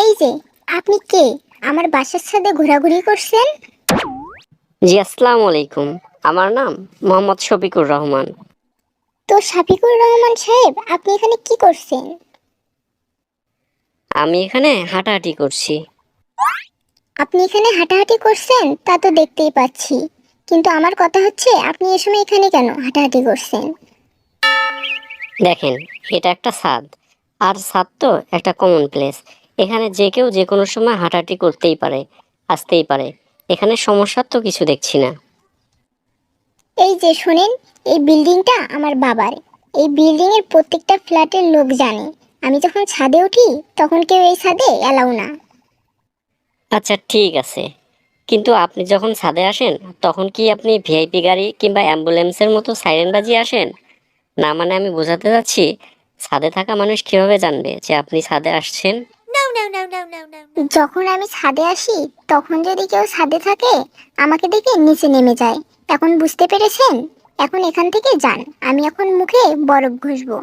এই যে আপনি কে? আমার বাসার সাথে ঘোরাঘুরি করছেন? জি আসসালামু আলাইকুম। আমার নাম মোহাম্মদ শফিকুর রহমান। তো শাফিকুর রহমান সাহেব আপনি এখানে কি করছেন? আমি এখানে হাঁটাহাঁটি করছি। আপনি এখানে হাঁটাহাঁটি করছেন? তা তো দেখতেই পাচ্ছি। কিন্তু আমার কথা হচ্ছে আপনি এ সময় এখানে কেন হাঁটাহাঁটি করছেন? দেখেন এটা একটা ছাদ। আর ছাদ তো একটা কমন প্লেস এখানে যে কেউ যে কোনো সময় হাঁটাহাঁটি করতেই পারে আসতেই পারে। এখানে সমস্যার তো কিছু দেখছি না। এই যে শোনেন এই বিল্ডিংটা আমার বাবার। এই বিল্ডিং এর প্রত্যেকটা ফ্ল্যাটের লোক জানে। আমি যখন ছাদে উঠি তখন কেউ এই ছাদে এলাও না। আচ্ছা ঠিক আছে। কিন্তু আপনি যখন ছাদে আসেন তখন কি আপনি ভিআইপি গাড়ি কিংবা অ্যাম্বুলেন্সের মতো সাইরেন বাজিয়ে আসেন? না মানে আমি বোঝাতে যাচ্ছি ছাদে থাকা মানুষ কীভাবে জানবে যে আপনি ছাদে আসছেন? যখন আমি ছাদে আসি তখন যদি কেউ ছাদে থাকে আমাকে দেখে নিচে নেমে যায়। এখন বুঝতে পেরেছেন? এখন এখান থেকে যান। আমি এখন মুখে বরফ ঘষবো।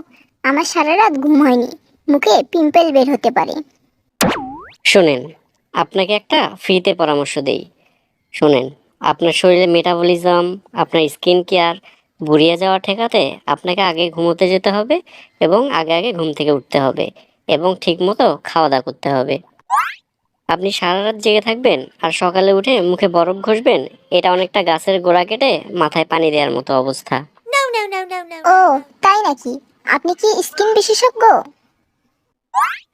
আমার সারা রাত ঘুম হয়নি। মুখে পিম্পল বের হতে পারে। শোনেন আপনাকে একটা ফ্রিতে পরামর্শ দেই। শোনেন আপনার শরীরে মেটাবলিজম আপনার স্কিন কেয়ার বুড়িয়ে যাওয়া ঠেকাতে আপনাকে আগে ঘুমোতে যেতে হবে এবং আগে আগে ঘুম থেকে উঠতে হবে। এবং ঠিকমতো খাওয়া দাওয়া করতে হবে। আপনি সারা রাত জেগে থাকবেন আর সকালে উঠে মুখে বরফ ঘষবেন এটা অনেকটা গাছের গোড়া কেটে মাথায় পানি দেওয়ার মতো অবস্থা। ও তাই নাকি? আপনি কি স্কিন বিশেষজ্ঞ?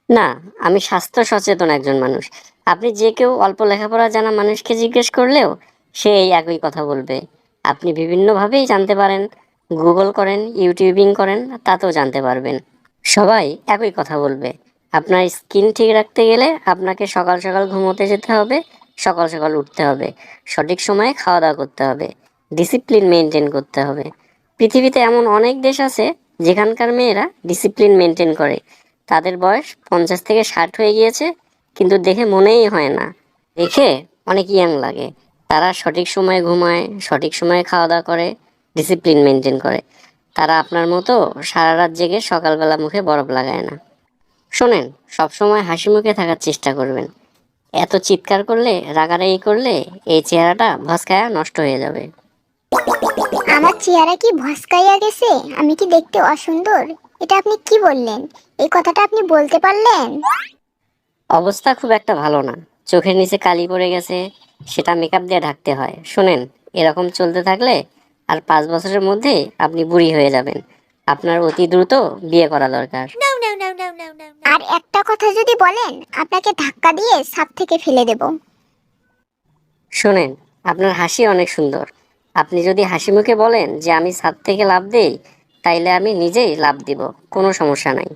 না আমি স্বাস্থ্য সচেতন একজন মানুষ। আপনি যে কেউ অল্প লেখাপড়া জানা মানুষকে জিজ্ঞেস করলেও সে এই একই কথা বলবে। আপনি বিভিন্নভাবেই জানতে পারেন গুগল করেন ইউটিউবিং করেন তাতেও জানতে পারবেন। সবাই একই কথা বলবে। আপনার স্কিন ঠিক রাখতে গেলে আপনাকে সকাল সকাল ঘুমোতে যেতে হবে, সকাল সকাল উঠতে হবে, সঠিক সময়ে খাওয়া দাওয়া করতে হবে ডিসিপ্লিন মেনটেন করতে হবে। পৃথিবীতে এমন অনেক দেশ আছে যেখানকার মেয়েরা ডিসিপ্লিন মেনটেন করে। তাদের বয়স পঞ্চাশ থেকে ষাট হয়ে গিয়েছে, কিন্তু দেখে মনেই হয় না। দেখে অনেক ইয়াং লাগে। তারা সঠিক সময়ে ঘুমায়, সঠিক সময়ে খাওয়া দাওয়া করে ডিসিপ্লিন মেনটেন করে। তারা আপনার মতো সারা রাত জেগে সকালবেলা মুখে বরফ লাগায় না। শোনেন সবসময় হাসি মুখে থাকার চেষ্টা করবেন। এত চিৎকার করলে রাগারাগি করলে এই চেহারাটা ভস্কায়া নষ্ট হয়ে যাবে। আমার চেহারা কি ভস্কাইয়া গেছে? আমি কি দেখতে অসুন্দর? এটা আপনি কি বললেন? এই কথাটা আপনি বলতে পারলেন? অবস্থা খুব একটা ভালো না। চোখের নিচে কালি পড়ে গেছে সেটা মেকআপ দিয়ে ঢাকতে হয়। শোনেন এরকম চলতে থাকলে আর পাঁচ বছরের মধ্যে আপনি বুড়ি হয়ে যাবেন। আপনার অতি দ্রুত বিয়ে করা দরকার। আর একটা কথা যদি বলেন আপনাকে ধাক্কা দিয়ে সাপ থেকে ফেলে দেব। শোনেন আপনার হাসি অনেক সুন্দর। আপনি যদি হাসি মুখে বলেন যে আমি ছাদ থেকে লাভ দেই তাইলে আমি নিজেই লাভ দিব কোনো সমস্যা নাই।